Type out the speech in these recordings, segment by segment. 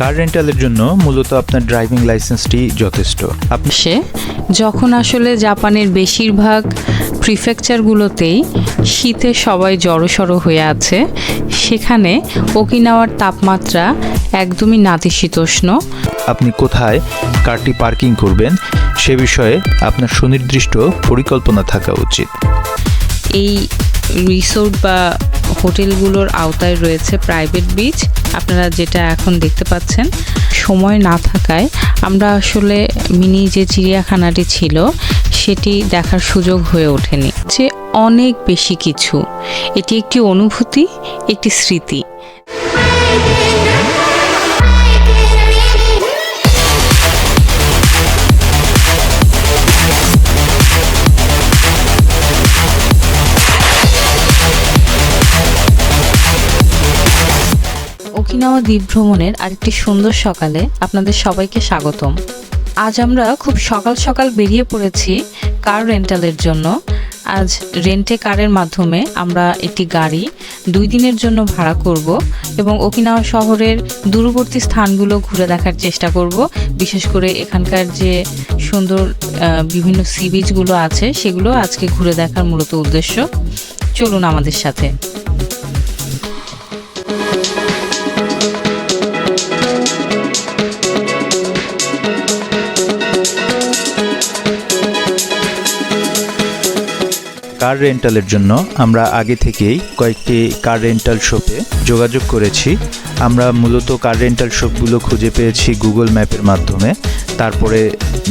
কার রেন্টালের জন্য মূলত আপনার ড্রাইভিং লাইসেন্সটি যথেষ্ট। আপনি সে যখন আসলে জাপানের বেশিরভাগ প্রিফেকচারগুলোতেই শীতে সবাই জড়সড় হয়ে আছে সেখানে ওকিনাওয়ার তাপমাত্রা একদমই নাতিশীতোষ্ণ। আপনি কোথায় কারটি পার্কিং করবেন সে বিষয়ে আপনার সুনির্দিষ্ট পরিকল্পনা থাকা উচিত। এই রিসোর্ট বা হোটেলগুলোর আওতায় রয়েছে প্রাইভেট বিচ। আপনারা যেটা এখন দেখতে পাচ্ছেন, সময় না থাকায় আমরা আসলে মিনি যে চিড়িয়াখানাটি ছিল, সেটি দেখার সুযোগ হয়ে ওঠেনি। যে অনেক বেশি কিছু, এটি একটি অনুভূতি, একটি স্মৃতি। ওকিনাওয়া দ্বীপ ভ্রমণের আরেকটি সুন্দর সকালে আপনাদের সবাইকে স্বাগতম। আজ আমরা খুব সকাল সকাল বেরিয়ে পড়েছি কার রেন্টালের জন্য। আজ রেন্টে কারের মাধ্যমে আমরা একটি গাড়ি দুই দিনের জন্য ভাড়া করব এবং ওকিনাওয়া শহরের দূরবর্তী স্থানগুলো ঘুরে দেখার চেষ্টা করব। বিশেষ করে এখানকার যে সুন্দর বিভিন্ন সি বিচগুলো আছে, সেগুলো আজকে ঘুরে দেখার মূলত উদ্দেশ্য। চলুন আমাদের সাথে। কার রেন্টালের জন্য আমরা আগে থেকেই কয়েকটি কার রেন্টাল শপে যোগাযোগ করেছি। আমরা মূলত কার রেন্টাল শপগুলো খুঁজে পেয়েছি গুগল ম্যাপের মাধ্যমে, তারপরে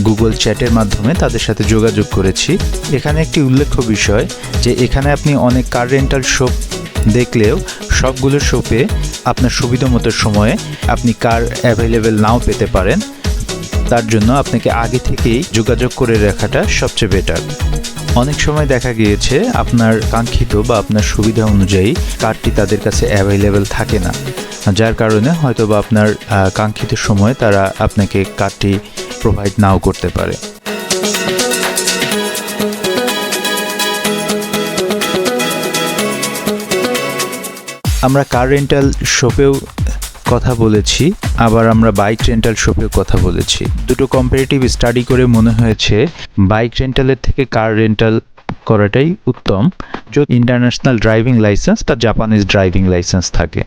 গুগল চ্যাটের মাধ্যমে তাদের সাথে যোগাযোগ করেছি। এখানে একটি উল্লেখ্য বিষয় যে এখানে আপনি অনেক কার রেন্টাল শপ দেখলেও সবগুলো শপে আপনার সুবিধা মতো সময়ে আপনি কার অ্যাভেলেবেল নাও পেতে পারেন। তার জন্য আপনাকে আগে থেকেই যোগাযোগ করে রাখাটা সবচেয়ে বেটার। অনেক সময় দেখা গিয়েছে আপনার কাঙ্ক্ষিত বা আপনার সুবিধা অনুযায়ী কার্ডটি তাদের কাছে অ্যাভেলেবেল থাকে না। যার কারণে হয়তো বা আপনার কাঙ্ক্ষিত সময়ে তারা আপনাকে কার্ডটি প্রোভাইড নাও করতে পারে। আমরা কার রেন্টাল শপেও কথা বলেছি, আবার আমরা বাইক রেন্টাল শপেও কথা বলেছি। দুটো কম্পারেটিভ স্টাডি করে মনে হয়েছে বাইক রেন্টালের থেকে কার রেন্টাল করাটাই উত্তম। যদি ইন্টারন্যাশনাল ড্রাইভিং লাইসেন্স তার জাপানিজ ড্রাইভিং লাইসেন্স থাকে।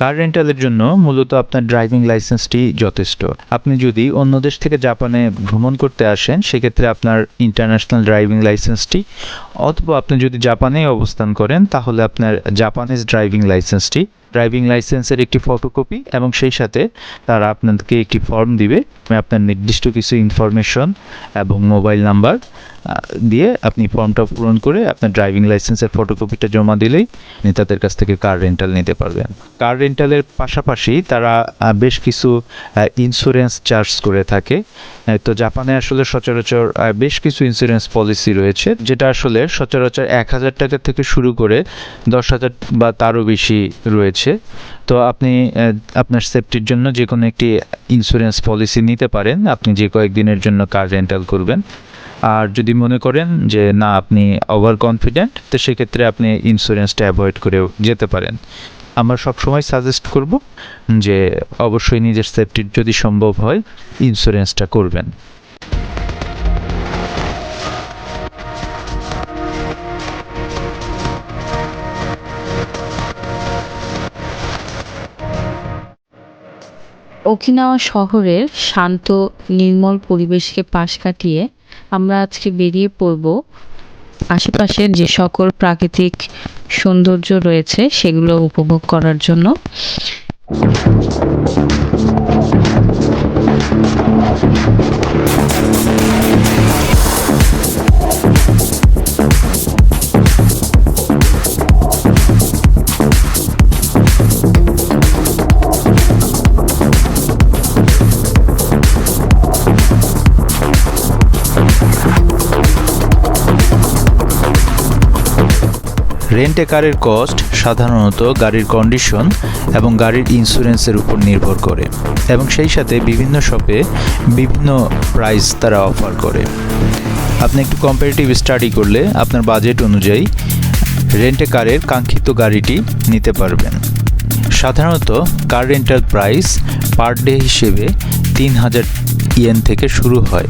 কার রেন্টালের জন্য মূলত আপনার ড্রাইভিং লাইসেন্সটি যথেষ্ট। আপনি যদি অন্য দেশ থেকে জাপানে ভ্রমণ করতে আসেন, সেক্ষেত্রে আপনার ইন্টারন্যাশনাল ড্রাইভিং লাইসেন্সটি অথবা আপনি যদি জাপানেই অবস্থান করেন, তাহলে আপনার জাপানিজ ড্রাইভিং লাইসেন্সটি ড্রাইভিং লাইসেন্সের একটি ফটোকপি এবং সেই সাথে তারা আপনাদেরকে একটি ফর্ম দিবে। আপনার নির্দিষ্ট কিছু ইনফরমেশন এবং মোবাইল নাম্বার দিয়ে আপনি ফর্মটা পূরণ করে আপনার ড্রাইভিং লাইসেন্সের ফটোকপিটা জমা দিলেই আপনি তাদের কাছ থেকে কার রেন্টাল নিতে পারবেন। কার রেন্টালের পাশাপাশি তারা বেশ কিছু ইন্স্যুরেন্স চার্জ করে থাকে। তো জাপানে আসলে সচরাচর বেশ কিছু ইন্স্যুরেন্স পলিসি রয়েছে, যেটা আসলে সচরাচর এক হাজার টাকা থেকে শুরু করে দশ হাজার বা তারও বেশি রয়েছে। তো আপনি আপনার সেফটির জন্য যে কোনো একটি ইন্স্যুরেন্স পলিসি নিতে পারেন, আপনি যে কয়েকদিনের জন্য কার রেন্টাল করবেন। আর যদি মনে করেন যে না, আপনি ওভার কনফিডেন্ট তো সেক্ষেত্রে আপনি ইন্স্যুরেন্সটা অ্যাভয়েড করেও যেতে পারেন। আমরা সবসময় সাজেস্ট করব যে অবশ্যই নিজের সেফটির যদি সম্ভব হয় ইন্স্যুরেন্সটা করবেন। ওকিনাওয়া শহরের শান্ত, নির্মল পরিবেশকে পাশ কাটিয়ে আমরা আজকে বেরিয়ে পড়ব। আশেপাশের যে সকল প্রাকৃতিক সৌন্দর্য রয়েছে সেগুলো উপভোগ করার জন্য। রেন্ট কারের কস্ট সাধারণত গাড়ির কন্ডিশন এবং গাড়ির ইন্স্যুরেন্সের উপর নির্ভর করে এবং সেই সাথে বিভিন্ন শপে বিভিন্ন প্রাইস তারা অফার করে। আপনি একটু কম্পারেটিভ স্টাডি করলে আপনার বাজেট অনুযায়ী রেন্টে কারের কাঙ্ক্ষিত গাড়িটি নিতে পারবেন। সাধারণত car rental price per day হিসেবে তিন হাজার ইয়েন থেকে শুরু হয়।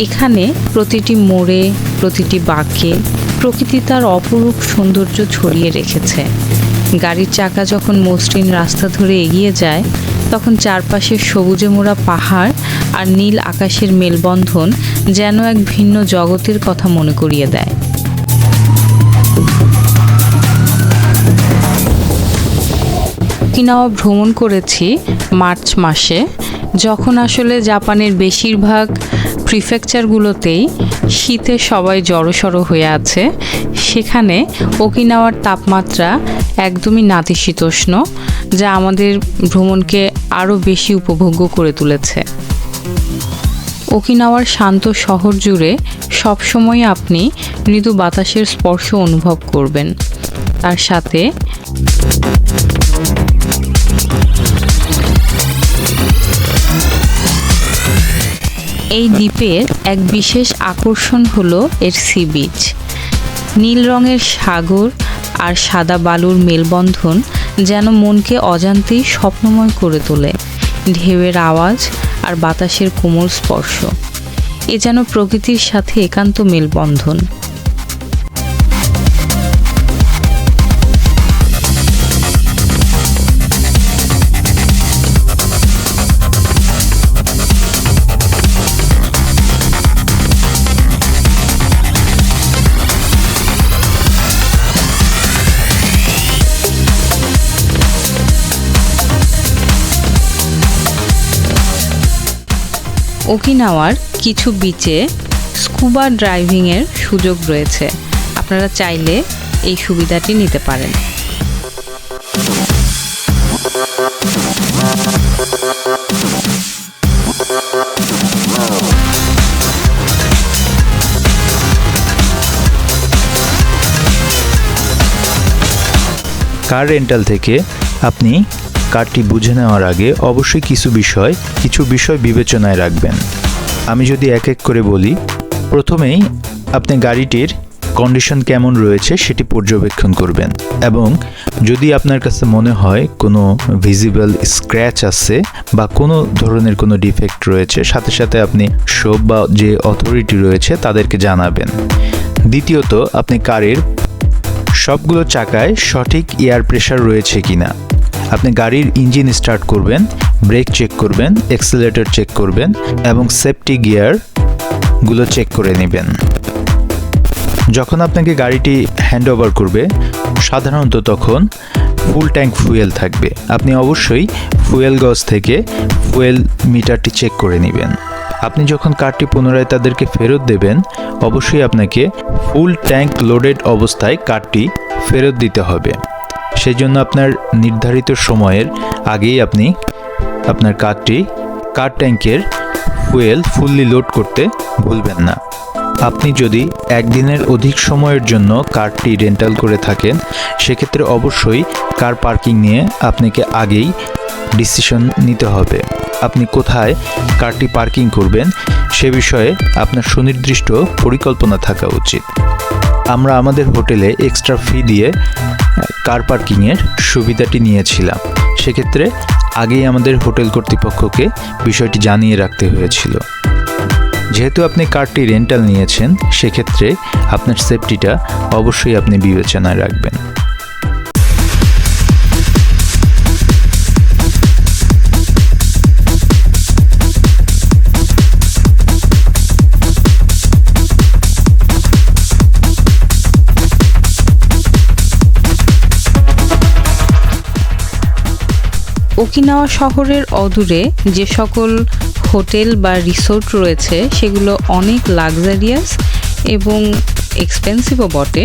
এখানে প্রতিটি মোড়ে, প্রতিটি বাঁকে প্রকৃতি তার অপরূপ সৌন্দর্য ছড়িয়ে রেখেছে। গাড়ির চাকা যখন মসৃণ রাস্তা ধরে এগিয়ে যায়, তখন চারপাশে সবুজে মোড়া পাহাড় আর নীল আকাশের মেলবন্ধন যেন এক ভিন্ন জগতের কথা মনে করিয়ে দেয়। কিনাওয়া ভ্রমণ করেছি মার্চ মাসে, যখন আসলে জাপানের বেশিরভাগ প্রিফেকচারগুলোতেই শীতে সবাই জড়সড় হয়ে আছে। সেখানে ওকিনাওয়ার তাপমাত্রা একদমই নাতিশীতোষ্ণ, যা আমাদের ভ্রমণকে আরও বেশি উপভোগ্য করে তুলেছে। ওকিনাওয়ার শান্ত শহর জুড়ে সবসময় আপনি মৃদু বাতাসের স্পর্শ অনুভব করবেন। তার সাথে এই দ্বীপের এক বিশেষ আকর্ষণ হলো এর সি বিচ নীল রঙের সাগর আর সাদা বালুর মেলবন্ধন যেন মনকে অজান্তেই স্বপ্নময় করে তোলে। ঢেউয়ের আওয়াজ আর বাতাসের কোমল স্পর্শ, এ যেন প্রকৃতির সাথে একান্ত মেলবন্ধন। ওকিনাওয়ার কিছু বিচে স্কুবা ড্রাইভিংয়ের সুযোগ রয়েছে। আপনারা চাইলে এই সুবিধাটি নিতে পারেন। কার রেন্টাল থেকে আপনি কারটি বুঝে নেওয়ার আগে অবশ্যই কিছু বিষয় কিছু বিষয় বিবেচনায় রাখবেন। আমি যদি এক এক করে বলি, প্রথমেই আপনি গাড়িটির কন্ডিশন কেমন রয়েছে সেটি পর্যবেক্ষণ করবেন এবং যদি আপনার কাছে মনে হয় কোনো ভিজিবল স্ক্র্যাচ আছে বা কোনো ধরনের কোনো ডিফেক্ট রয়েছে, সাথে সাথে আপনি শোপ বা যে অথরিটি রয়েছে তাদেরকে জানাবেন। দ্বিতীয়ত, আপনি কারের সবগুলো চাকায় সঠিক এয়ার প্রেশার রয়েছে কিনা। আপনি গাড়ির ইঞ্জিন স্টার্ট করবেন, ব্রেক চেক করবেন, এক্সেলেটর চেক করবেন এবং সেফটি গিয়ারগুলো চেক করে নেবেন। যখন আপনাকে গাড়িটি হ্যান্ড ওভার করবে, সাধারণত তখন ফুল ট্যাঙ্ক ফুয়েল থাকবে। আপনি অবশ্যই ফুয়েল গজ থেকে ফুয়েল মিটারটি চেক করে নেবেন। আপনি যখন কারটি পুনরায় তাদেরকে ফেরত দেবেন, অবশ্যই আপনাকে ফুল ট্যাঙ্ক লোডেড অবস্থায় কারটি ফেরত দিতে হবে। সেই জন্য আপনার নির্ধারিত সময়ের আগেই আপনি আপনার কারটি কার ট্যাঙ্কের ফুয়েল ফুললি লোড করতে ভুলবেন না। আপনি যদি একদিনের অধিক সময়ের জন্য কারটি রেন্টাল করে থাকেন, সেক্ষেত্রে অবশ্যই কার পার্কিং নিয়ে আপনাকে আগেই ডিসিশন নিতে হবে। আপনি কোথায় কারটি পার্কিং করবেন, সে বিষয়ে আপনার সুনির্দিষ্ট পরিকল্পনা থাকা উচিত। আমরা আমাদের হোটেলে এক্সট্রা ফি দিয়ে কার পার্কিংয়ের সুবিধাটি নিয়েছিলাম। সেক্ষেত্রে আগেই আমাদের হোটেল কর্তৃপক্ষকে বিষয়টি জানিয়ে রাখতে হয়েছিল। যেহেতু আপনি কারটি রেন্টাল নিয়েছেন, সেক্ষেত্রে আপনার সেফটিটা অবশ্যই আপনি বিবেচনায় রাখবেন। ওকিনাওয়া শহরের অদূরে যে সকল হোটেল বা রিসোর্ট রয়েছে, সেগুলো অনেক লাক্সারিয়াস এবং এক্সপেন্সিভও বটে।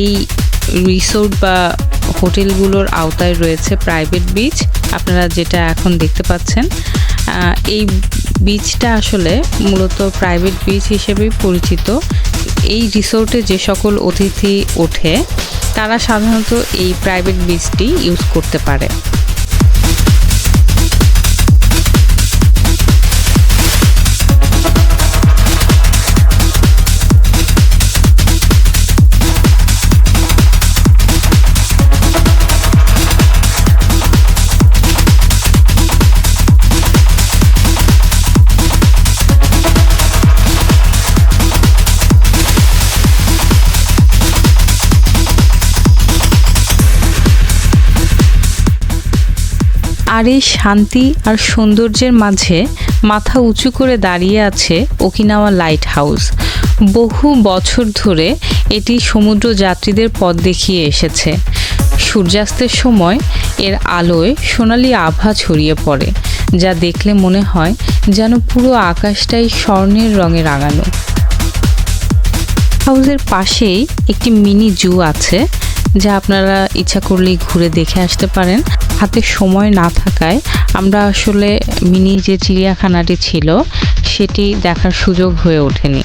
এই রিসোর্ট বা হোটেলগুলোর আওতায় রয়েছে প্রাইভেট বিচ, আপনারা যেটা এখন দেখতে পাচ্ছেন। এই বিচটা আসলে মূলত প্রাইভেট বিচ হিসেবেই পরিচিত। এই রিসোর্টে যে সকল অতিথি ওঠে, তারা সাধারণত এই প্রাইভেট বিচটি ইউজ করতে পারে। আর এই শান্তি আর সৌন্দর্যের মাঝে মাথা উঁচু করে দাঁড়িয়ে আছে ওকিনাওয়া লাইট হাউস। বহু বছর ধরে এটি সমুদ্র যাত্রীদের পথ দেখিয়ে এসেছে। সূর্যাস্তের সময় এর আলোয় সোনালি আভা ছড়িয়ে পড়ে, যা দেখলে মনে হয় যেন পুরো আকাশটাই স্বর্ণের রঙে রাঙানো। হাউসের পাশেই একটি মিনি জু আছে যা আপনারা ইচ্ছা করলেই ঘুরে দেখে আসতে পারেন। হাতে সময় না থাকায় আমরা আসলে মিনি যে চিড়িয়াখানাটি ছিল, সেটি দেখার সুযোগ হয়ে ওঠেনি।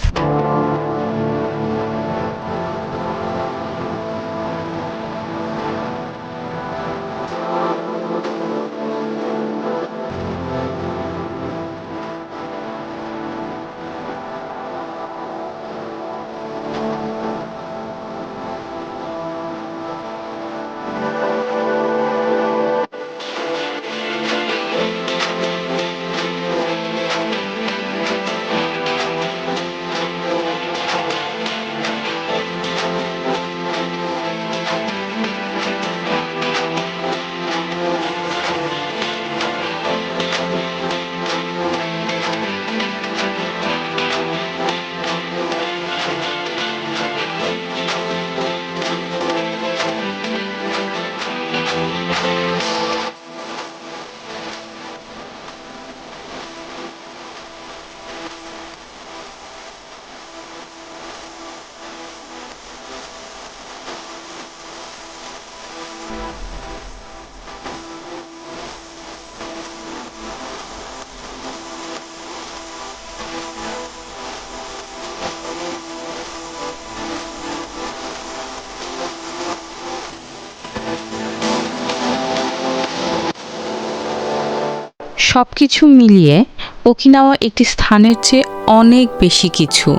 সব কিছু মিলিয়ে ওকিনাওয়া একটি স্থানের চেয়ে অনেক বেশি কিছু।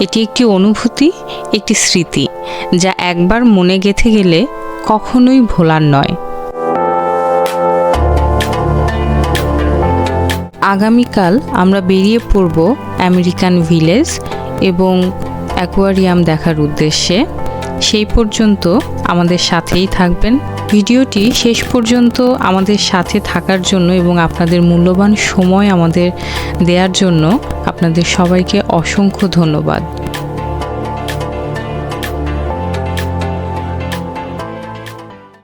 এটি একটি অনুভূতি, একটি স্মৃতি, যা একবার মনে গেঁথে গেলে কখনোই ভোলার নয়। আগামীকাল আমরা বেরিয়ে পড়ব আমেরিকান ভিলেজ এবং অ্যাকোয়ারিয়াম দেখার উদ্দেশ্যে। সেই পর্যন্ত আমাদের সাথেই থাকবেন। ভিডিওটি শেষ পর্যন্ত আমাদের সাথে থাকার জন্য এবং আপনাদের মূল্যবান সময় আমাদের দেওয়ার জন্য আপনাদের সবাইকে অসংখ্য ধন্যবাদ।